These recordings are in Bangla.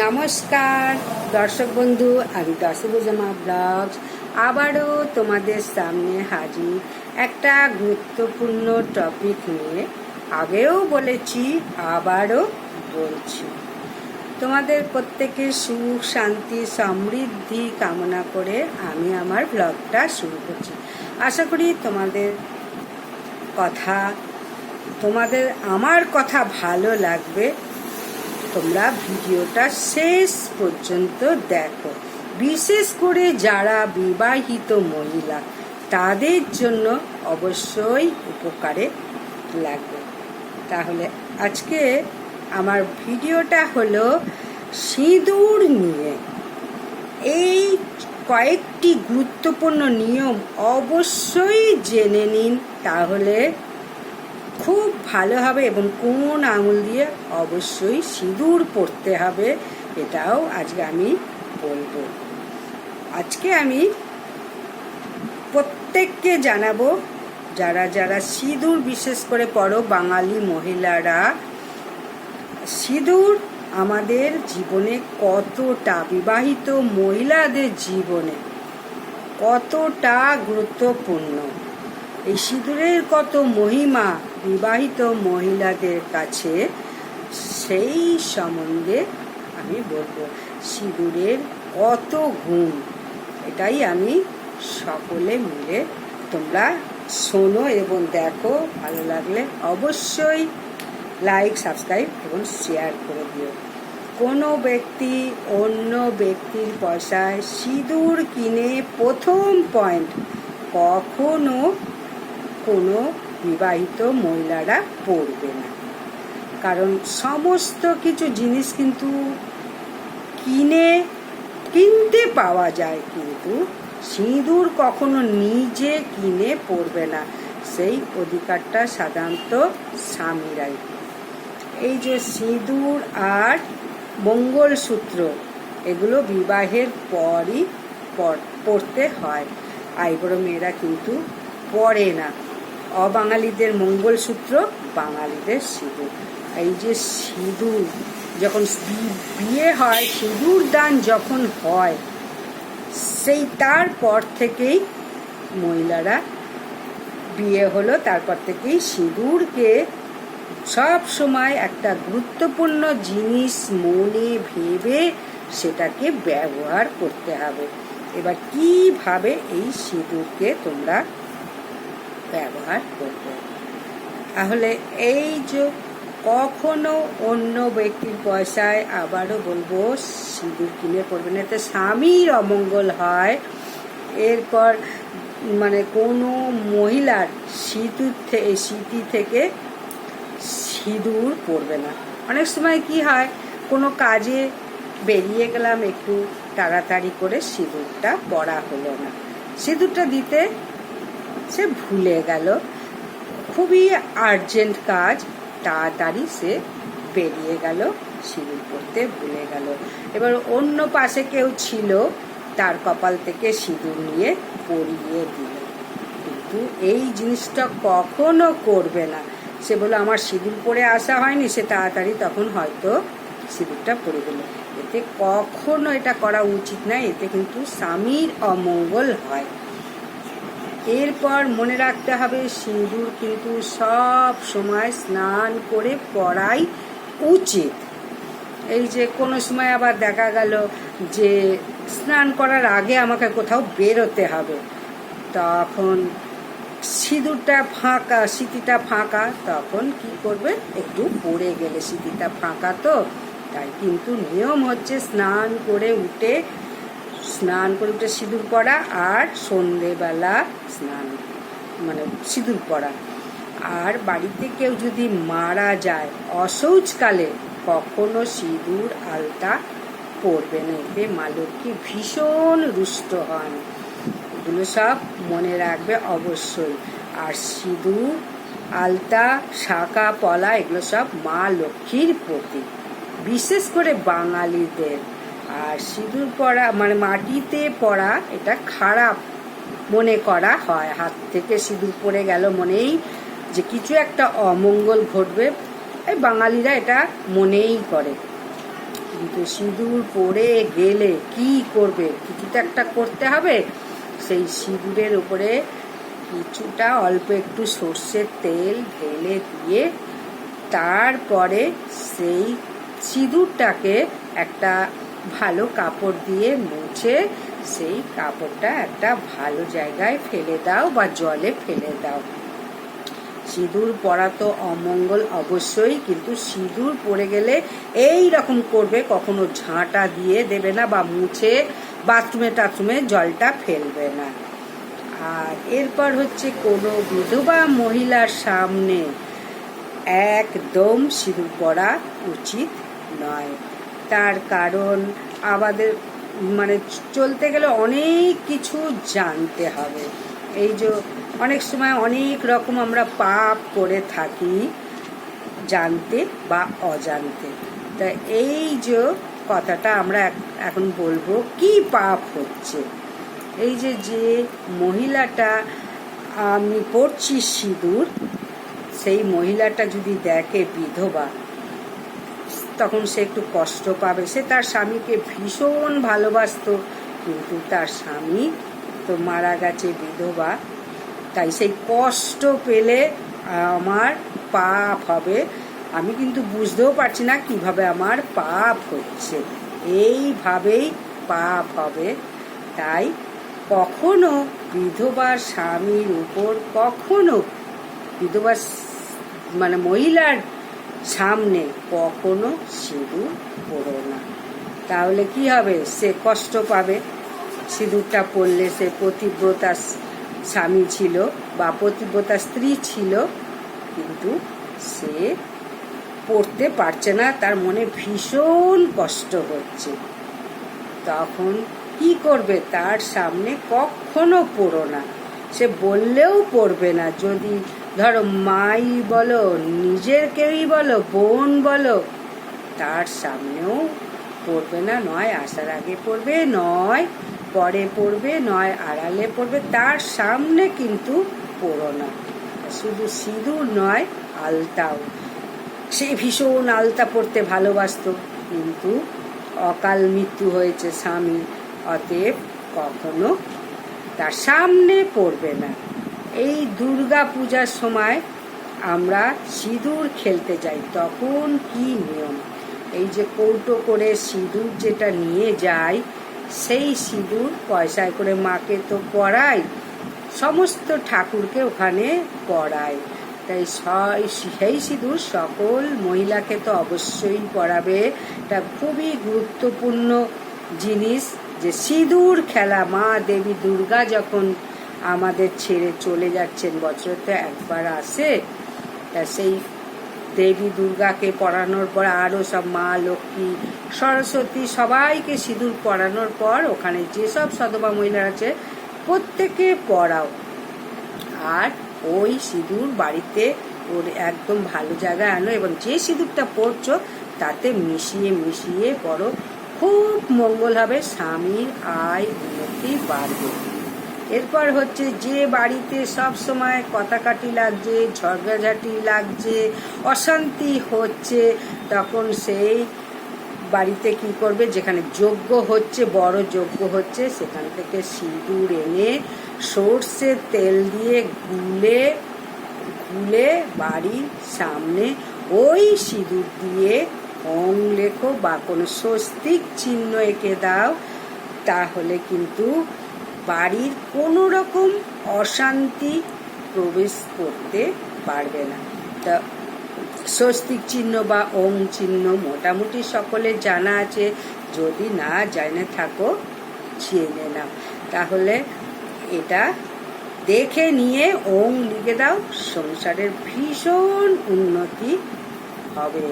নমস্কার, দর্শক বন্ধু, আমি দশভুজামা ব্লগস। আবারও তোমাদের সামনে হাজির একটা গুরুত্বপূর্ণ টপিক নিয়ে আগেও বলেছি, আবারও বলছি। তোমাদের প্রত্যেকের সুখ, শান্তি, সমৃদ্ধি কামনা করে আমি আমার ব্লগটা শুরু করছি। আশা করি তোমাদের কথা, তোমাদের আমার কথা ভালো লাগবে। তোমরা ভিডিওটা শেষ পর্যন্ত দেখো। বিশেষ করে যারা বিবাহিত মহিলা, তাদের জন্য অবশ্যই উপকারে লাগবে। তাহলে আজকে আমার ভিডিওটা হলো সিঁদুর নিয়ে। এই কয়েকটি গুরুত্বপূর্ণ নিয়ম অবশ্যই জেনে নিন, তাহলে খুব ভালো হবে এবং কোন আঙুল দিয়ে অবশ্যই সিঁদুর পরতে হবে এটাও আজকে আমি বলব। আজকে আমি প্রত্যেককে জানাব, যারা যারা সিঁদুর বিশেষ করে পড়ো বাঙালি মহিলারা, সিঁদুর আমাদের জীবনে কতটা বিবাহিত মহিলাদের জীবনে কতটা গুরুত্বপূর্ণ। এই সিঁদুরের কত মহিমা বিবাহিত মহিলাদের কাছে, সেই সম্বন্ধে আমি বলব, সিঁদুরের কত গুণ, এটাই আমি সকলে মিলে তোমরা শোনো এবং দেখো, ভালো লাগলে অবশ্যই লাইক সাবস্ক্রাইব এবং শেয়ার করে দিও। কোনো ব্যক্তি অন্য ব্যক্তির পয়সায় সিঁদুর কিনে প্রথম পয়েন্ট কখনো কোনো বিবাহিত মহিলারা পড়বে না। কারণ সমস্ত কিছু জিনিস কিন্তু কিনে, কিনতে পাওয়া যায় কিন্তু সিঁদুর কখনো নিজে কিনে পড়বে না। সেই অধিকারটা সাধারণত স্বামীরাই। এই যে সিঁদুর আর মঙ্গলসূত্র, এগুলো বিবাহের পরই পড়তে হয়। আইবড়ো মেয়েরা কিন্তু পড়ে না। অবাঙালিদের মঙ্গলসূত্র, বাঙালিদের সিঁদুর। এই যে সিঁদুর, যখন বিয়ে হয়, সিঁদুর দান যখন হয়, সেই তারপর থেকেই মহিলারা বিয়ে হলো, তারপর থেকেই সিঁদুরকে সব সময় একটা গুরুত্বপূর্ণ জিনিস মনে ভেবে সেটাকে ব্যবহার করতে হবে। এবার কীভাবে এই সিঁদুরকে তোমরা ব্যবহার করবে। তাহলে এই যে কখনো অন্য ব্যক্তির পয়সায় আবারও বলব, সিঁদুর কিনে পড়বেন। এতে স্বামীর অমঙ্গল হয়। এরপর মানে কোনো মহিলার সিঁদুর থেকে স্মৃতি থেকে সিঁদুর পড়বে না। অনেক সময় কি হয়, কোনো কাজে বেরিয়ে গেলাম, একটু তাড়াতাড়ি করে সিঁদুরটা পড়া হলো না। সিঁদুরটা দিতে সে ভুলে গেল। খুবই আর্জেন্ট কাজ, তাড়াতাড়ি সে বেরিয়ে গেল সিঁদুর পড়তে ভুলে গেল। এবার অন্য পাশে কেউ ছিল, তার কপাল থেকে সিঁদুর নিয়ে পরিয়ে দিল। কিন্তু এই জিনিসটা কখনো করবে না। সে বলে আমার সিঁদুর পরে আসা হয়নি, সে তাড়াতাড়ি তখন হয়তো সিঁদুরটা পরে দিল এতে কখনো এটা করা উচিত না এতে কিন্তু স্বামীর অমঙ্গল হয়। এরপর মনে রাখতে হবে সিঁদুর কিন্তু সব সময় স্নান করে পড়াই উচিত। এই যে কোনো সময় আবার দেখা গেল যে স্নান করার আগে আমাকে কোথাও বেরোতে হবে, তখন সিঁদুরটা ফাঁকা সিঁতিটা ফাঁকা, তখন কি করবে? একটু পড়ে গেলে সিঁতিটা ফাঁকা তো, তাই কিন্তু নিয়ম হচ্ছে স্নান করে উঠে স্নান করে উঠে সিঁদুর পরা আর সন্ধেবেলা স্নান মানে সিঁদুর পরা আর বাড়িতে কেউ যদি মারা যায় অশৌচকালে কখনো সিঁদুর আলতা পরবে না। এতে মা লক্ষ্মী ভীষণ রুষ্ট হন। এগুলো সব মনে রাখবে অবশ্যই। আর সিঁদুর, আলতা শাঁকা পলা, এগুলো সব মা লক্ষ্মীর প্রতীক। বিশেষ করে বাঙালিদের। আর সিঁদুর পরা মানে মাটিতে পড়া এটা খারাপ মনে করা হয়। হাত থেকে সিঁদুর পড়ে গেল মনেই যে কিছু একটা অমঙ্গল ঘটবে। এই বাঙালিরা এটা মনেই করে। কিন্তু সিঁদুর পরে গেলে কি করবে? কিছু তো একটা করতে হবে। সেই সিঁদুরের উপরে কিছুটা অল্প একটু সর্ষের তেল ঢেলে দিয়ে তারপরে সেই সিঁদুরটাকে একটা ভালো কাপড় দিয়ে মুছে সেই কাপড়টা একটা ভালো জায়গায় ফেলে দাও বা জলে ফেলে দাও। সিঁদুর পরা তো অমঙ্গল অবশ্যই, কিন্তু সিঁদুর পরে গেলে এই রকম করবে, কখনো ঝাঁটা দিয়ে দেবে না বা মুছে বাথরুমে টাথরুমে জলটা ফেলবে না। আর এরপর হচ্ছে কোনো বিধবা মহিলার সামনে একদম সিঁদুর পরা উচিত নয়। তার কারণ আমাদের মানে চলতে গেলে অনেক কিছু জানতে হবে। এই যে অনেক সময় অনেক রকম আমরা পাপ করে থাকি, জানতে বা অজান্তে। তা এই যে কথাটা আমরা এখন বলব, কি পাপ হচ্ছে? এই যে যে মহিলাটা আমি পড়ছি সিঁদুর, সেই মহিলাটা যদি দেখে বিধবা তখন সে একটু কষ্ট পাবে। সে তার স্বামীকে ভীষণ ভালোবাসতো, কিন্তু তার স্বামী তো মারা গেছে বিধবা। তাই সেই কষ্ট পেলে আমার পাপ হবে। আমি কিন্তু বুঝতেও পারছি না কীভাবে আমার পাপ হচ্ছে। এইভাবেই পাপ হবে। তাই কখনো বিধবার স্বামীর উপর, কখনো বিধবা মানে মহিলার সামনে কখনো সিঁদুর পড়ো না। তাহলে কি হবে? সে কষ্ট পাবে। সিঁদুরটা পরলে সে পতিব্রতা স্বামী ছিল বা পতিব্রতা স্ত্রী ছিল, কিন্তু সে পড়তে পারছে না। তার মনে ভীষণ কষ্ট হচ্ছে। তখন কি করবে? তার সামনে কখনো পড়ো না। সে বললেও পড়বে না। যদি ধরো মাই বলো, নিজের কেউই বলো, বোন বলো, তার সামনেও পড়বে না, নয় আসার আগে পড়বে, নয় পরে পড়বে, নয় আড়ালে পড়বে, তার সামনে কিন্তু পড়ো না। শুধু সিঁদুর নয়, আলতাও। সে ভীষণ আলতা পড়তে ভালোবাসতো, কিন্তু অকাল মৃত্যু হয়েছে স্বামী, অতএব কখনো তার সামনে পড়বে না। এই দুর্গা পূজার সময় আমরা সিঁদুর খেলতে যাই। তখন কি নিয়ম? এই যে কৌটো করে সিঁদুর যেটা নিয়ে যায় সেই সিঁদুর পয়সায় করে মাকে তো পড়াই, সমস্ত ঠাকুরকে ওখানে পড়ায় তাই সেই সিঁদুর সকল মহিলাকে তো অবশ্যই পড়াবে। এটা খুবই গুরুত্বপূর্ণ জিনিস যে সিঁদুর খেলা। মা দেবী দুর্গা যখন আমাদের ছেড়ে চলে যাচ্ছেন। বছরে তো একবার আসে। তা সেই দেবী দুর্গাকে পড়ানোর পর আরও সব মা, লক্ষ্মী, সরস্বতী সবাইকে সিঁদুর পড়ানোর পর ওখানে যেসব সদবা মহিলা আছে প্রত্যেকে পড়াও আর ওই সিঁদুর বাড়িতে ওর একদম ভালো জায়গায় আনো এবং যে সিঁদুরটা পরছো, তাতে মিশিয়ে মিশিয়ে পড়ো খুব মঙ্গল হবে, স্বামীর আয় উন্নতি বাড়বে। এরপর হচ্ছে যে বাড়িতে সব সময় কথাকাটি লাগছে, ঝগড়াঝাটি লাগছে, অশান্তি হচ্ছে, তখন সেই বাড়িতে কি করবে? যেখানে যজ্ঞ হচ্ছে, বড় যজ্ঞ হচ্ছে, সেখান থেকে সিঁদুর এনে সর্ষের তেল দিয়ে গুলে গুলে বাড়ির সামনে ওই সিঁদুর দিয়ে অং লেখো বা কোনো স্বস্তিক চিহ্ন এঁকে দাও, তাহলে কিন্তু বাড়ির কোনো রকম অশান্তি প্রবেশ করতে পারবে না। তা স্বস্তিক চিহ্ন বা ওং চিহ্ন মোটামুটি সকলের জানা আছে। যদি না জানে থাকো, জেনে নাও। তাহলে এটা দেখে নিয়ে ওং লিখে দাও, সংসারের ভীষণ উন্নতি হবে।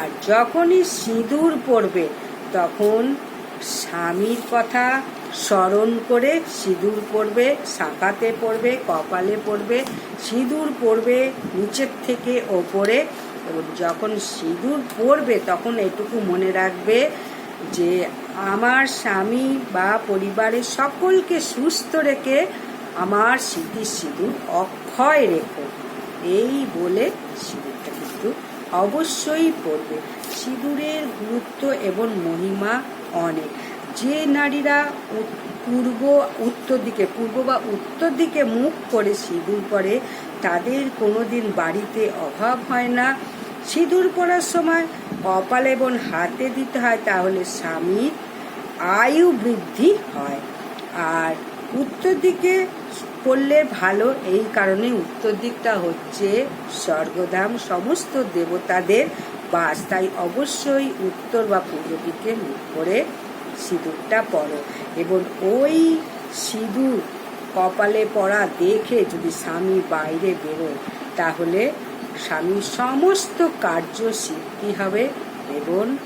আর যখনই সিঁদুর পড়বে তখন স্বামীর কথা স্মরণ করে সিঁদুর পড়বে শাঁখাতে পড়বে কপালে পড়বে সিঁদুর পড়বে নিচের থেকে ওপরে। যখন সিঁদুর পড়বে তখন এটুকু মনে রাখবে যে আমার স্বামী বা পরিবারের সকলকে সুস্থ রেখে আমার স্মৃতির সিঁদুর অক্ষয় রেখো। এই বলে সিঁদুরটা কিন্তু অবশ্যই পড়বে সিঁদুরের গুরুত্ব এবং মহিমা অনেক। যে নারীরা পূর্ব উত্তর দিকে, পূর্ব বা উত্তর দিকে মুখ করে সিঁদুর পরে, তাদের কোনোদিন বাড়িতে অভাব হয় না। সিঁদুর পরার সময় কপাল এবং হাতে দিতে হয়, তাহলে স্বামীর আয়ু বৃদ্ধি হয়। আর উত্তর দিকে পড়লে ভালো, এই কারণে উত্তর দিকটা হচ্ছে স্বর্গধাম। সমস্ত দেবতাদের বাস, তাই অবশ্যই উত্তর বা পূর্ব দিকে মুখ করে সিঁদুরটা পরো। এবং ওই সিঁদুর কপালে পড়া দেখে যদি স্বামী বাইরে বেরোয়, তাহলে স্বামীর সমস্ত কার্য সিদ্ধি হবে এবং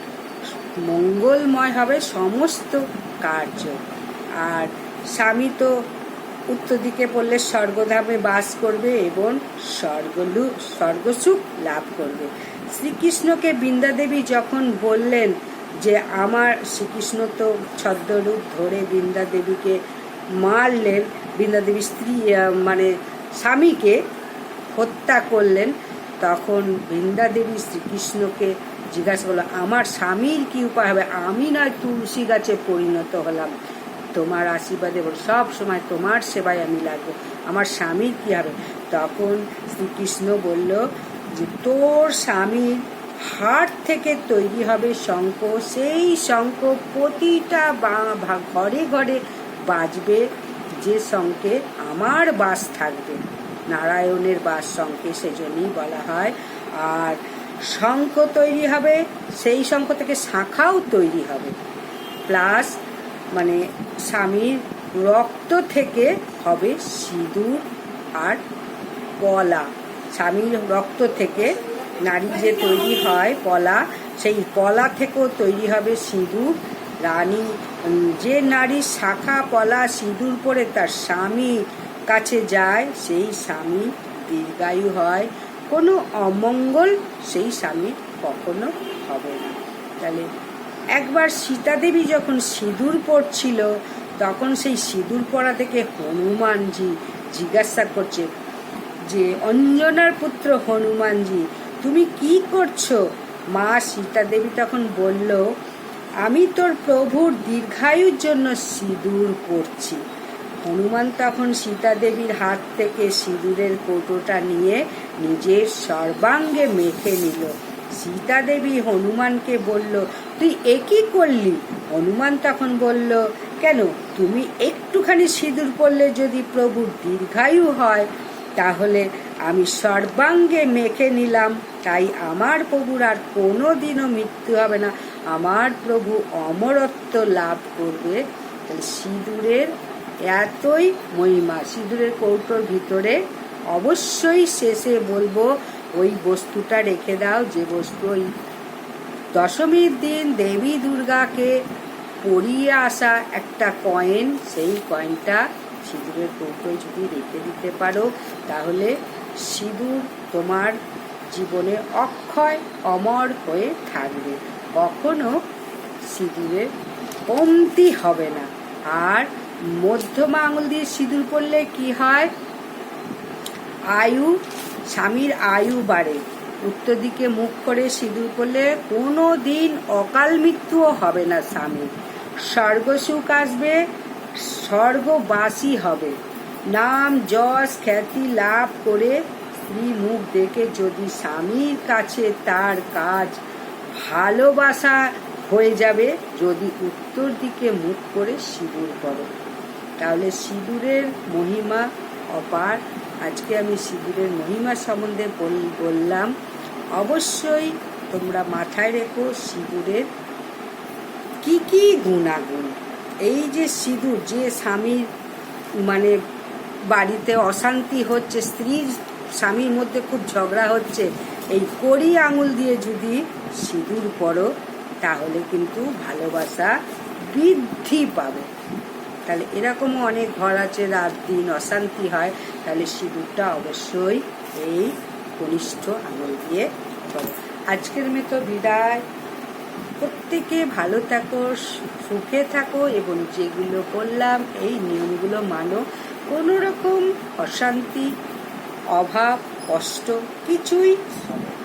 মঙ্গলময় হবে সমস্ত কার্য। আর স্বামী তো উত্তর দিকে পড়লে স্বর্গধামে বাস করবে এবং স্বর্গলু, স্বর্গসুখ লাভ করবে। শ্রীকৃষ্ণকে বৃন্দাদেবী যখন বললেন যে আমার শ্রীকৃষ্ণ তো ছদ্মরূপ ধরে বৃন্দাদেবীকে মারলেন বৃন্দাদেবীর স্ত্রী মানে স্বামীকে হত্যা করলেন, তখন বৃন্দাদেবী শ্রীকৃষ্ণকে জিজ্ঞাসা করল, আমার স্বামীর কি উপায় হবে? আমি নয়, তুলসী গাছে পরিণত হলাম। তোমার আশীর্বাদে সব সময় তোমার সেবায় আমি লাগবো। আমার স্বামীর কি হবে? তখন শ্রীকৃষ্ণ বলল যে, তোর স্বামীর হাট থেকে তৈরি হবে শঙ্খ। সেই শঙ্খ প্রতিটা ঘরে ঘরে বাজবে। যে শঙ্খে আমার বাস থাকবে, নারায়ণের বাস শঙ্খে সেজন্যই বলা হয়। আর শঙ্খ তৈরি হবে, সেই শঙ্খ থেকে শাখাও তৈরি হবে। প্লাস মানে স্বামীর রক্ত থেকে হবে সিঁদুর আর কলা। স্বামীর রক্ত থেকে নারী যে তৈরি হয় পলা সেই পলা থেকেও তৈরি হবে সিঁদুর। রানী যে নারী শাখা পলা সিঁদুর পরে তার স্বামী কাছে যায়, সেই স্বামী দীর্ঘায়ু হয়। কোনো অমঙ্গল সেই স্বামী কখনো হবে না। তাহলে একবার সীতা দেবী যখন সিঁদুর পরছিল, তখন সেই সিঁদুর পরা থেকে হনুমানজি জিজ্ঞাসা করছে যে, অঞ্জনার পুত্র হনুমানজি তুমি কি করছ? মা সীতা দেবী তখন বলল, আমি তোর প্রভুর দীর্ঘায়ুর জন্য সিঁদুর করছি হনুমান তখন সীতা দেবীর হাত থেকে সিঁদুরের কৌটোটা নিয়ে নিজের সর্বাঙ্গে মেখে নিল। সীতা দেবী হনুমানকে বলল, তুই একই করলি? হনুমান তখন বলল, কেন, তুমি একটুখানি সিঁদুর পরলে যদি প্রভুর দীর্ঘায়ু হয় তাহলে আমি সর্বাঙ্গে মেখে নিলাম। তাই আমার প্রভুর আর কোনো দিনও মৃত্যু হবে না। আমার প্রভু অমরত্ব লাভ করবে। তাহলে সিঁদুরের এতই মহিমা, সিঁদুরের কৌটোর ভিতরে অবশ্যই শেষে বলব, ওই বস্তুটা রেখে দাও যে বস্তু ওই দশমীর দিন দেবী দুর্গাকে পরিয়ে আসা একটা কয়েন সেই কয়েনটা সিঁদুরের কৌটোয় যদি রেখে দিতে পারো, তাহলে সিঁদুর তোমার জীবনে অক্ষয় অমর হয়ে থাকবে। কখনো সিঁদুরের কমতি হবে না। আর মধ্যমা আঙুল দিয়ে সিঁদুর পরলে কি হয়? আয়ু, স্বামীর আয়ু বাড়ে। উত্তর দিকে মুখ করে সিঁদুর করলে কোনো দিন অকাল মৃত্যুও হবে না স্বামীর। স্বর্গসুখ আসবে স্বর্গবাসী হবে। নাম, যশ, খ্যাতি লাভ করে স্ত্রী মুখ দেখে যদি স্বামীর কাছে তার কাজ ভালোবাসা হয়ে যাবে, যদি উত্তর দিকে মুখ করে সিঁদুর করো তাহলে সিঁদুরের মহিমা অপার। আজকে আমি সিঁদুরের মহিমা সম্বন্ধে বল- বললাম। অবশ্যই তোমরা মাথায় রেখো সিঁদুরের কি কি গুণাগুণ। এই যে সিঁদুর, যে স্বামীর মানে বাড়িতে অশান্তি হচ্ছে, স্ত্রীর স্বামীর মধ্যে খুব ঝগড়া হচ্ছে, এই কড়ি আঙুল দিয়ে যদি সিঁদুর পরো তাহলে কিন্তু ভালোবাসা বৃদ্ধি পাবে। তাহলে এরকমও অনেক ঘর আছে, রাত দিন অশান্তি হয়, তাহলে সিঁদুরটা অবশ্যই এই কনিষ্ঠ আঙুল দিয়ে করো আজকের মতো বিদায়। প্রত্যেকে ভালো থাকো, সুখে থাকো এবং যেগুলো করলাম, এই নিয়মগুলো মানো কোনো রকম অশান্তি, অভাব, কষ্ট কিছুই হবে।